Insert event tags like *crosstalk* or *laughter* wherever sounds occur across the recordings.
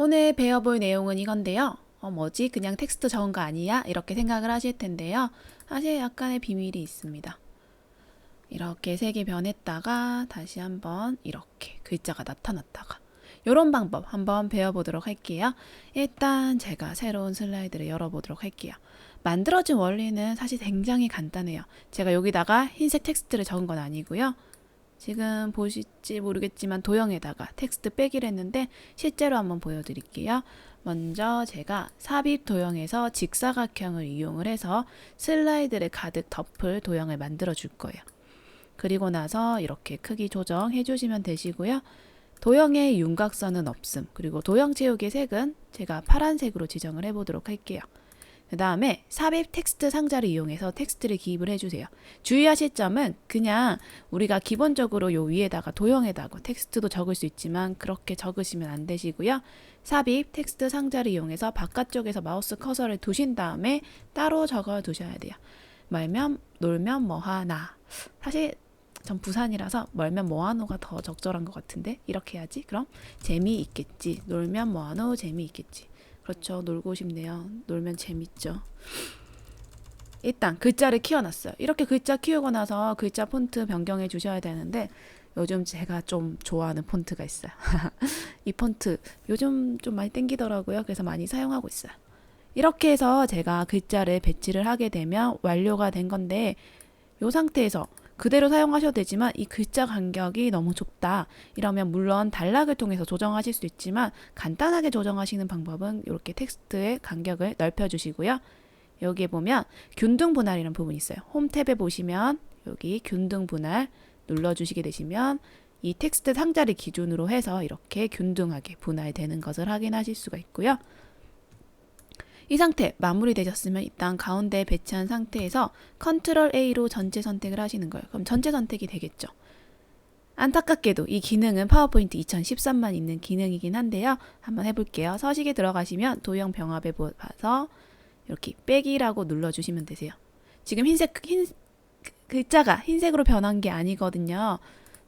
오늘 배워볼 내용은 이건데요. 어, 뭐지? 그냥 텍스트 적은 거 아니야? 이렇게 생각을 하실 텐데요. 사실 약간의 비밀이 있습니다. 이렇게 색이 변했다가 다시 한번 이렇게 글자가 나타났다가 이런 방법 한번 배워보도록 할게요. 일단 제가 새로운 슬라이드를 열어보도록 할게요. 만들어진 원리는 사실 굉장히 간단해요. 제가 여기다가 흰색 텍스트를 적은 건 아니고요. 지금 보실지 모르겠지만 도형에다가 텍스트 빼기를 했는데 실제로 한번 보여드릴게요. 먼저 제가 삽입 도형에서 직사각형을 이용을 해서 슬라이드를 가득 덮을 도형을 만들어 줄 거예요. 그리고 나서 이렇게 크기 조정해 주시면 되시고요. 도형에 윤곽선은 없음. 그리고 도형 채우기 색은 제가 파란색으로 지정을 해 보도록 할게요. 그 다음에 삽입 텍스트 상자를 이용해서 텍스트를 기입을 해주세요. 주의하실 점은 그냥 우리가 기본적으로 요 위에다가 도형에다가 텍스트도 적을 수 있지만 그렇게 적으시면 안 되시고요. 삽입 텍스트 상자를 이용해서 바깥쪽에서 마우스 커서를 두신 다음에 따로 적어 두셔야 돼요. 말면 놀면 뭐하나 사실 전 부산이라서 멀면 뭐하노가 더 적절한 것 같은데 이렇게 해야지 그럼 재미있겠지 놀면 뭐하노 재미있겠지 그렇죠. 놀고 싶네요. 놀면 재밌죠. 일단 글자를 키워놨어요. 이렇게 글자 키우고 나서 글자 폰트 변경해 주셔야 되는데 요즘 제가 좀 좋아하는 폰트가 있어요. *laughs* 이 폰트 요즘 좀 많이 땡기더라고요. 그래서 많이 사용하고 있어요. 이렇게 해서 제가 글자를 배치를 하게 되면 완료가 된 건데 이 상태에서 그대로 사용하셔도 되지만 이 글자 간격이 너무 좁다. 이러면 물론 단락을 통해서 조정하실 수 있지만 간단하게 조정하시는 방법은 이렇게 텍스트의 간격을 넓혀주시고요. 여기에 보면 균등 분할이라는 부분이 있어요. 홈 탭에 보시면 여기 균등 분할 눌러주시게 되시면 이 텍스트 상자를 기준으로 해서 이렇게 균등하게 분할되는 것을 확인하실 수가 있고요. 이 상태 마무리되셨으면 일단 가운데 배치한 상태에서 컨트롤 A로 전체 선택을 하시는 거예요. 그럼 전체 선택이 되겠죠. 안타깝게도 이 기능은 파워포인트 2013만 있는 기능이긴 한데요. 한번 해볼게요. 서식에 들어가시면 도형 병합에 봐서 이렇게 빼기라고 눌러주시면 되세요. 지금 흰색 흰 글자가 흰색으로 변한 게 아니거든요.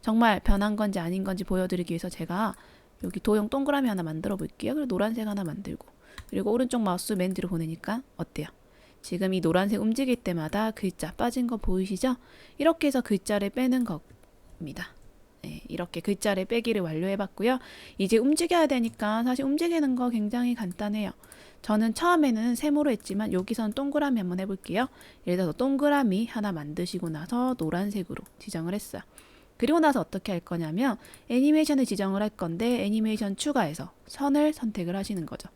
정말 변한 건지 아닌 건지 보여드리기 위해서 제가 여기 도형 동그라미 하나 만들어 볼게요. 그리고 노란색 하나 만들고 그리고 오른쪽 마우스 맨 뒤로 보내니까 어때요? 지금 이 노란색 움직일 때마다 글자 빠진 거 보이시죠? 이렇게 해서 글자를 빼는 겁니다. 네, 이렇게 글자를 빼기를 완료해 봤고요. 이제 움직여야 되니까 사실 움직이는 거 굉장히 간단해요. 저는 처음에는 세모로 했지만 여기선 동그라미 한번 해볼게요. 예를 들어서 동그라미 하나 만드시고 나서 노란색으로 지정을 했어요. 그리고 나서 어떻게 할 거냐면 애니메이션을 지정을 할 건데 애니메이션 추가해서 선을 선택을 하시는 거죠.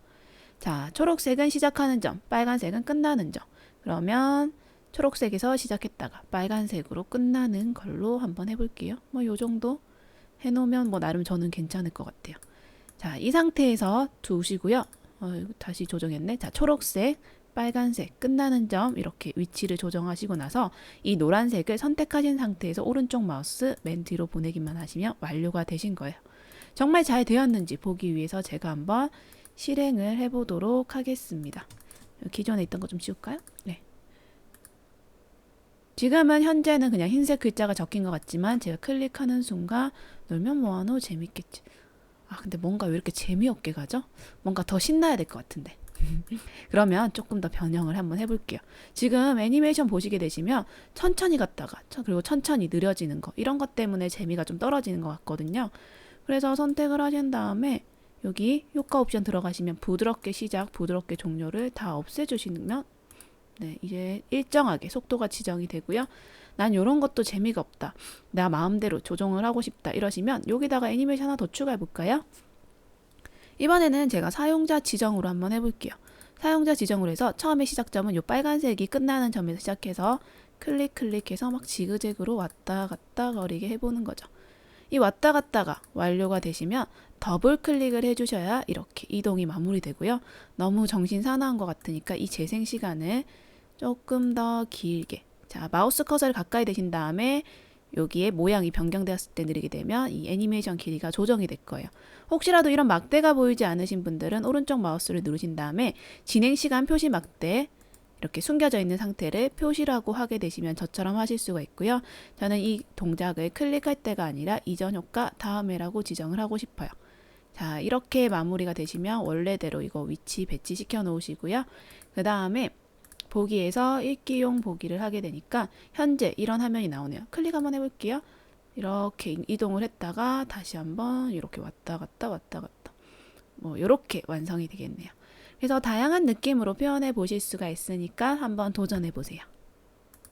자, 초록색은 시작하는 점, 빨간색은 끝나는 점. 그러면 초록색에서 시작했다가 빨간색으로 끝나는 걸로 한번 해볼게요. 뭐 요 정도 해놓으면 뭐 나름 저는 괜찮을 것 같아요. 자, 이 상태에서 두시고요. 어, 다시 조정했네. 자, 초록색, 빨간색, 끝나는 점 이렇게 위치를 조정하시고 나서 이 노란색을 선택하신 상태에서 오른쪽 마우스 맨 뒤로 보내기만 하시면 완료가 되신 거예요. 정말 잘 되었는지 보기 위해서 제가 한번 실행을 해보도록 하겠습니다. 기존에 있던 거 좀 지울까요? 네. 지금은 현재는 그냥 흰색 글자가 적힌 것 같지만 제가 클릭하는 순간 놀면 뭐하노 재밌겠지. 아 근데 뭔가 왜 이렇게 재미없게 가죠? 뭔가 더 신나야 될 것 같은데. *laughs* 그러면 조금 더 변형을 한번 해볼게요. 지금 애니메이션 보시게 되시면 천천히 갔다가 그리고 천천히 느려지는 거 이런 것 때문에 재미가 좀 떨어지는 것 같거든요. 그래서 선택을 하신 다음에 여기 효과 옵션 들어가시면 부드럽게 시작, 부드럽게 종료를 다 없애주시면 네, 이제 일정하게 속도가 지정이 되고요. 난 이런 것도 재미가 없다. 나 마음대로 조정을 하고 싶다. 이러시면 여기다가 애니메이션 하나 더 추가해 볼까요? 이번에는 제가 사용자 지정으로 한번 해볼게요. 사용자 지정으로 해서 처음에 시작점은 이 빨간색이 끝나는 점에서 시작해서 클릭 클릭해서 막 지그재그로 왔다 갔다 거리게 해보는 거죠. 이 왔다 갔다가 완료가 되시면 더블 클릭을 해주셔야 이렇게 이동이 마무리되고요. 너무 정신 사나운 것 같으니까 이 재생 시간을 조금 더 길게 자 마우스 커서를 가까이 대신 다음에 여기에 모양이 변경되었을 때 느리게 되면 이 애니메이션 길이가 조정이 될 거예요. 혹시라도 이런 막대가 보이지 않으신 분들은 오른쪽 마우스를 누르신 다음에 진행 시간 표시 막대 이렇게 숨겨져 있는 상태를 표시라고 하게 되시면 저처럼 하실 수가 있고요. 저는 이 동작을 클릭할 때가 아니라 이전 효과 다음에라고 지정을 하고 싶어요. 자, 이렇게 마무리가 되시면 원래대로 이거 위치 배치 시켜 놓으시고요. 그 다음에 보기에서 읽기용 보기를 하게 되니까 현재 이런 화면이 나오네요. 클릭 한번 해볼게요. 이렇게 이- 이동을 했다가 다시 한번 이렇게 왔다 갔다 왔다 갔다 뭐 이렇게 완성이 되겠네요. 그래서 다양한 느낌으로 표현해 보실 수가 있으니까 한번 도전해 보세요.